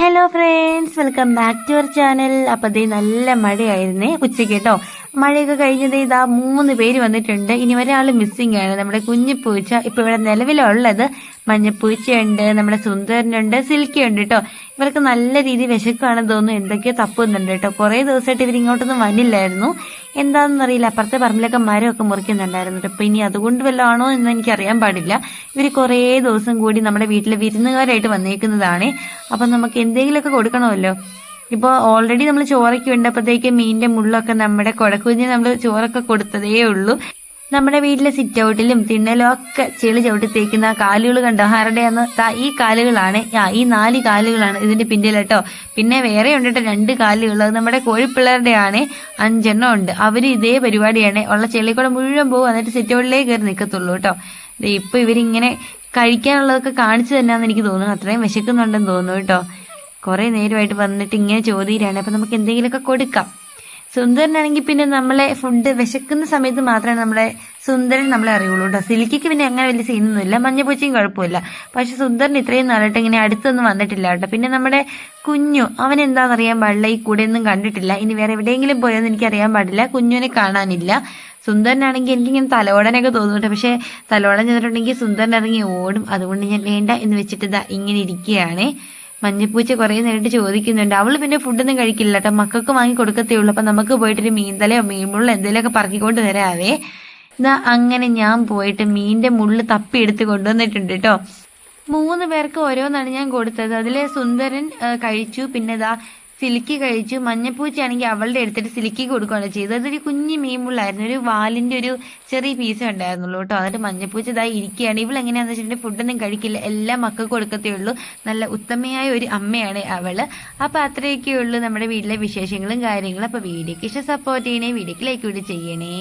Hello friends welcome back to our channel അപ്പം ദേ നല്ല മഴയായിരുന്നേ. ഉച്ചയ്ക്ക് കേട്ടോ മഴയൊക്കെ കഴിഞ്ഞത് ഇതാ മൂന്ന് പേര് വന്നിട്ടുണ്ട്. ഇനി ഒരാൾ മിസ്സിംഗ് ആണ്. നമ്മുടെ കുഞ്ഞിപ്പൂച്ച ഇപ്പോൾ ഇവിടെ നിലവിലുള്ളത് മഞ്ഞപ്പൂച്ചയുണ്ട് നമ്മുടെ സുന്ദരനുണ്ട് സിൽക്കിയുണ്ട് കേട്ടോ ഇവർക്ക് നല്ല രീതിയിൽ വിശക്കാണെന്ന് തോന്നുന്നു. എന്തൊക്കെയോ തപ്പുന്നുണ്ട് കേട്ടോ കുറേ ദിവസമായിട്ട് ഇവർ ഇങ്ങോട്ടൊന്നും വന്നില്ലായിരുന്നു. എന്താണെന്ന് അറിയില്ല അപ്പുറത്തെ പറമ്പിലൊക്കെ മരമൊക്കെ മുറിക്കുന്നുണ്ടായിരുന്നു. അപ്പൊ ഇനി അതുകൊണ്ട് വല്ലതാണോ എന്ന് എനിക്ക് അറിയാൻ പാടില്ല. ഇവർ കുറേ ദിവസം കൂടി നമ്മുടെ വീട്ടിലെ വിരുന്നുകാരായിട്ട് വന്നേക്കുന്നതാണ്. അപ്പം നമുക്ക് എന്തെങ്കിലുമൊക്കെ കൊടുക്കണമല്ലോ. ഇപ്പോൾ ഓൾറെഡി നമ്മൾ ചോറൊക്കെ ഉണ്ടപ്പോഴത്തേക്ക് മീനിന്റെ മുള്ളൊക്കെ നമ്മുടെ കുടക്കുഞ്ഞിന് നമ്മൾ ചോറൊക്കെ കൊടുത്തതേ ഉള്ളൂ. നമ്മുടെ വീട്ടിലെ സിറ്റ് ഔട്ടിലും തിണ്ണലും ഒക്കെ ചെളി ചവിട്ടി തേക്കുന്ന കാലുകൾ കണ്ടോ? ആരുടെയാന്ന് ഈ കാലുകളാണ്. ആ ഈ നാല് കാലുകളാണ് ഇതിന്റെ പിന്നിൽ കേട്ടോ പിന്നെ വേറെ ഉണ്ട് കേട്ടോ രണ്ട് കാലുകൾ. അത് നമ്മുടെ കോഴിപ്പിള്ളേരുടെയാണ് അഞ്ചെണ്ണം ഉണ്ട്. അവർ ഇതേ പരിപാടിയാണ്. ഉള്ള ചെളിക്കൂടെ മുഴുവൻ പോകും. എന്നിട്ട് സിറ്റ് ഔട്ടിലേക്ക് കയറി നിൽക്കത്തുള്ളൂ കേട്ടോ ഇപ്പൊ ഇവരിങ്ങനെ കഴിക്കാനുള്ളതൊക്കെ കാണിച്ചു തന്നെയാന്ന് എനിക്ക് തോന്നുന്നു. അത്രയും വിശക്കുന്നുണ്ടെന്ന് തോന്നുന്നു കേട്ടോ കുറേ നേരമായിട്ട് വന്നിട്ട് ഇങ്ങനെ ചോദ്യയിലാണ് അപ്പം നമുക്ക് എന്തെങ്കിലുമൊക്കെ കൊടുക്കാം. സുന്ദരനാണെങ്കിൽ പിന്നെ നമ്മളെ ഫുഡ് വിശക്കുന്ന സമയത്ത് മാത്രമേ നമ്മളെ സുന്ദരൻ നമ്മളെ അറിയുള്ളൂ കേട്ടോ സിലിക്കിക്ക് പിന്നെ അങ്ങനെ വലിയ സീനൊന്നുമില്ല മഞ്ഞപ്പൂച്ചയും കുഴപ്പമില്ല. പക്ഷെ സുന്ദരൻ ഇത്രയും നാളായിട്ട് ഇങ്ങനെ അടുത്തൊന്നും വന്നിട്ടില്ല കേട്ടോ പിന്നെ നമ്മുടെ കുഞ്ഞു അവൻ എന്താണെന്ന് അറിയാൻ പാടില്ല? ഈ കൂടെ ഒന്നും കണ്ടിട്ടില്ല. ഇനി വേറെ എവിടെയെങ്കിലും പോയെന്ന് എനിക്ക് അറിയാൻ പാടില്ല. കുഞ്ഞുവിനെ കാണാനില്ല. സുന്ദരനാണെങ്കിൽ എനിക്കിങ്ങനെ തലോടനൊക്കെ തോന്നുന്നുണ്ട് പക്ഷെ തലോടൻ ചെന്നിട്ടുണ്ടെങ്കിൽ സുന്ദരൻ ഇറങ്ങി ഓടും. അതുകൊണ്ട് ഞാൻ വേണ്ട എന്ന് വെച്ചിട്ട് ഇതാ ഇങ്ങനെ ഇരിക്കുകയാണ്. മഞ്ഞപ്പൂച്ച കുറേ നേരിട്ട് ചോദിക്കുന്നുണ്ട്. അവൾ പിന്നെ ഫുഡൊന്നും കഴിക്കില്ല കേട്ടോ മക്കൾക്ക് വാങ്ങി കൊടുക്കത്തേ ഉള്ളൂ. അപ്പൊ നമുക്ക് പോയിട്ടൊരു മീൻതലയോ മീൻമുള്ള എന്തെങ്കിലുമൊക്കെ പറക്കിക്കൊണ്ട് തരാവേ ഇതാ അങ്ങനെ ഞാൻ പോയിട്ട് മീനിന്റെ മുള്ള് തപ്പി എടുത്ത് കൊണ്ടുവന്നിട്ടുണ്ട് കേട്ടോ. മൂന്ന് പേർക്ക് ഓരോന്നാണ് ഞാൻ കൊടുത്തത്. അതിലെ സുന്ദരൻ കഴിച്ചു. പിന്നെ ഇതാ സിലിക്കി കഴിച്ചു മഞ്ഞപ്പൂച്ചയാണെങ്കിൽ അവളുടെ എടുത്തിട്ട് സിലിക്കി കൊടുക്കുകയാണ് ചെയ്തത്. അതൊരു കുഞ്ഞു മീമുള്ളായിരുന്നു ഒരു വാലിന്റെ ഒരു ചെറിയ പീസ് ഉണ്ടായിരുന്നുള്ളൂ കേട്ടോ. എന്നിട്ട് മഞ്ഞപ്പൂച്ച ഇതായി ഇരിക്കുകയാണ്. ഇവൾ എങ്ങനെയാണെന്ന് വെച്ചിട്ടുണ്ടെങ്കിൽ ഫുഡൊന്നും കഴിക്കില്ല. എല്ലാ മക്കൾക്ക് കൊടുക്കത്തേ ഉള്ളൂ. നല്ല ഉത്തമയായ ഒരു അമ്മയാണ് അവൾ. അപ്പൊ അത്രയൊക്കെ ഉള്ളൂ നമ്മുടെ വീട്ടിലെ വിശേഷങ്ങളും കാര്യങ്ങളും. അപ്പൊ വീഡിയോക്ക് ഇഷ്ടം സപ്പോർട്ട് ചെയ്യണേ. വീഡിയോക്ക് ലൈക്ക് കൂടി ചെയ്യണേ.